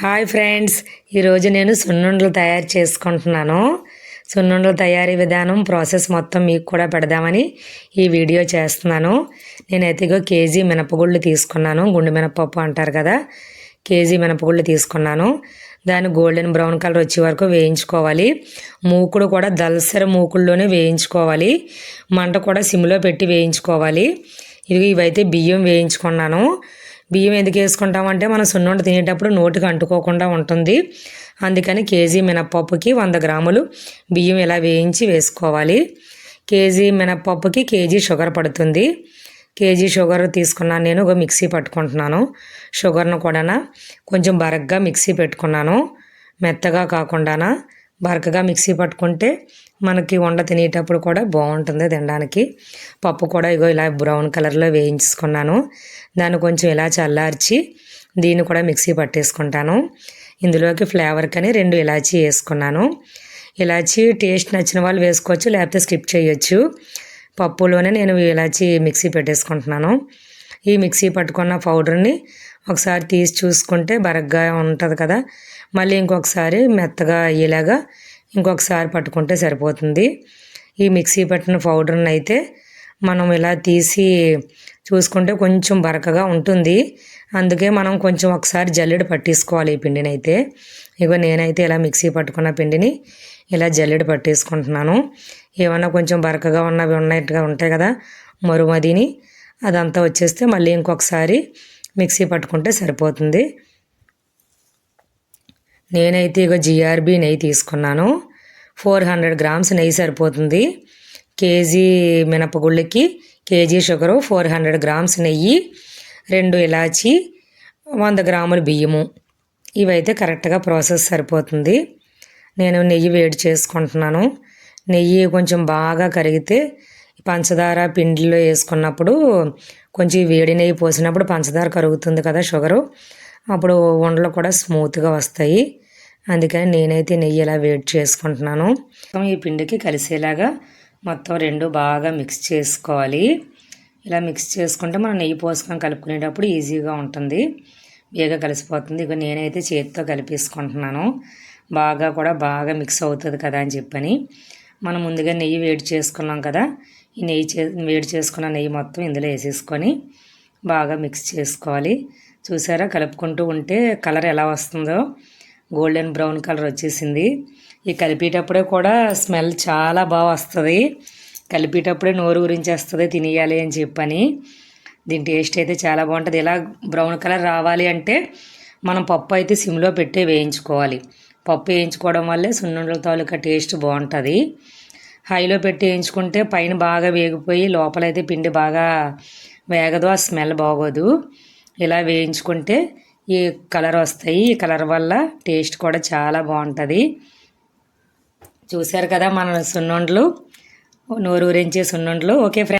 Hi friends. ఈరోజు నేను సున్నుండలు తయారు చేసుకుంటున్నాను. సున్నుండల తయారీ విధానం ప్రాసెస్ మొత్తం మీకు కూడా పెడదామని ఈ వీడియో చేస్తున్నాను. నేనైతే ఇగో కేజీ మినపగుళ్ళు తీసుకున్నాను. గుండు మినపప్పు అంటారు కదా కేజీ మినపగుళ్ళు తీసుకున్నాను. దాన్ని గోల్డెన్ బ్రౌన్ కలర్ వచ్చే వరకు వేయించుకోవాలి. మూకుడు కూడా దల్సర మూకుల్లోనే వేయించుకోవాలి. మంట కూడా సిమ్లో పెట్టి వేయించుకోవాలి. ఇవి ఇవైతే బియ్యం వేయించుకున్నాను. బియ్యం ఎందుకు వేసుకుంటామంటే మనం సున్నుండ తినేటప్పుడు నోటికి అంటుకోకుండా ఉంటుంది. అందుకని కేజీ మినప్పప్పుకి వంద గ్రాములు బియ్యం ఇలా వేయించి వేసుకోవాలి. కేజీ మినప్పప్పుకి కేజీ షుగర్ పడుతుంది. కేజీ షుగర్ తీసుకున్నాను నేను ఒక మిక్సీ పట్టుకుంటున్నాను. షుగర్ను కూడా కొంచెం బరగ్గా మిక్సీ పెట్టుకున్నాను. మెత్తగా కాకుండానా బరకగా మిక్సీ పట్టుకుంటే మనకి వండ తినేటప్పుడు కూడా బాగుంటుంది తినడానికి. పప్పు కూడా ఇగో ఇలా బ్రౌన్ కలర్లో వేయించుకున్నాను. దాన్ని కొంచెం ఇలా చల్లార్చి దీన్ని కూడా మిక్సీ పట్టేసుకుంటాను. ఇందులోకి ఫ్లేవర్ కని రెండు ఇలాచీ వేసుకున్నాను. ఇలాచీ టేస్ట్ నచ్చిన వాళ్ళు వేసుకోవచ్చు లేకపోతే స్కిప్ చేయొచ్చు. పప్పులోనే నేను ఇలాచీ మిక్సీ పెట్టేసుకుంటున్నాను. ఈ మిక్సీ పట్టుకున్న పౌడర్ని ఒకసారి తీసి చూసుకుంటే బరగ్గా ఉంటుంది కదా. మళ్ళీ ఇంకొకసారి మెత్తగా అయ్యేలాగా ఇంకొకసారి పట్టుకుంటే సరిపోతుంది. ఈ మిక్సీ పట్టిన పౌడర్ని అయితే మనం ఇలా తీసి చూసుకుంటే కొంచెం బరకగా ఉంటుంది. అందుకే మనం కొంచెం ఒకసారి జల్లెడ పట్టేసుకోవాలి ఈ పిండిని అయితే ఇగో నేనైతే ఇలా మిక్సీ పట్టుకున్న పిండిని ఇలా జల్లెడ పట్టేసుకుంటున్నాను. ఏమన్నా కొంచెం బరకగా ఉన్నవి ఉన్నట్టుగా ఉంటాయి కదా మరుమదిని అదంతా వచ్చేస్తే మళ్ళీ ఇంకొకసారి మిక్సీ పట్టుకుంటే సరిపోతుంది. నేనైతే ఇక జిఆర్బి నెయ్యి తీసుకున్నాను. ఫోర్ హండ్రెడ్ గ్రామ్స్ నెయ్యి సరిపోతుంది. KG మినపగుళ్ళకి KG sugar four hundred grams నెయ్యి రెండు ఇలాచి వంద గ్రాముల బియ్యము. ఇవైతే కరెక్ట్గా ప్రాసెస్ సరిపోతుంది. నేను నెయ్యి వేడి చేసుకుంటున్నాను. నెయ్యి కొంచెం బాగా కరిగితే పంచదార పిండిలో వేసుకున్నప్పుడు కొంచెం వేడి నెయ్యి పోసినప్పుడు పంచదార కరుగుతుంది కదా షుగరు. అప్పుడు ఉండలు కూడా స్మూత్గా వస్తాయి. అందుకని నేనైతే నెయ్యి ఇలా వేడి చేసుకుంటున్నాను. ఈ పిండికి కలిసేలాగా మొత్తం రెండు బాగా మిక్స్ చేసుకోవాలి. ఇలా మిక్స్ చేసుకుంటే మనం నెయ్యి పోసుకొని కలుపుకునేటప్పుడు ఈజీగా ఉంటుంది. బేగా కలిసిపోతుంది. ఇక నేనైతే చేతితో కలిపేసుకుంటున్నాను. బాగా కూడా బాగా మిక్స్ అవుతుంది కదా అని చెప్పని. మనం ముందుగా నెయ్యి వేడి చేసుకున్నాం కదా. ఈ నెయ్యి చే వేడి చేసుకున్న నెయ్యి మొత్తం ఇందులో వేసేసుకొని బాగా మిక్స్ చేసుకోవాలి. చూసారా? కలుపుకుంటూ ఉంటే కలర్ ఎలా వస్తుందో. గోల్డెన్ బ్రౌన్ కలర్ వచ్చేసింది. ఈ కలిపేటప్పుడే కూడా స్మెల్ చాలా బాగా వస్తుంది. కలిపేటప్పుడే నోరు గురించి వస్తుంది తినేయాలి అని చెప్పని. దీని టేస్ట్ అయితే చాలా బాగుంటుంది. ఇలా బ్రౌన్ కలర్ రావాలి అంటే మనం పప్పు అయితే సిమ్లో పెట్టే వేయించుకోవాలి. పప్పు వేయించుకోవడం వల్లే సున్నుండల తాలూకా టేస్ట్ బాగుంటుంది. హైలో పెట్టి వేయించుకుంటే పైన బాగా వేగిపోయి లోపలైతే పిండి బాగా వేగదు. ఆ స్మెల్ బాగోదు. ఇలా వేయించుకుంటే ఈ కలర్ వస్తాయి. ఈ కలర్ వల్ల టేస్ట్ కూడా చాలా బాగుంటుంది. చూశారు కదా మన సున్నుండలు నోరు ఊరించే సున్నుండలు. Okay friend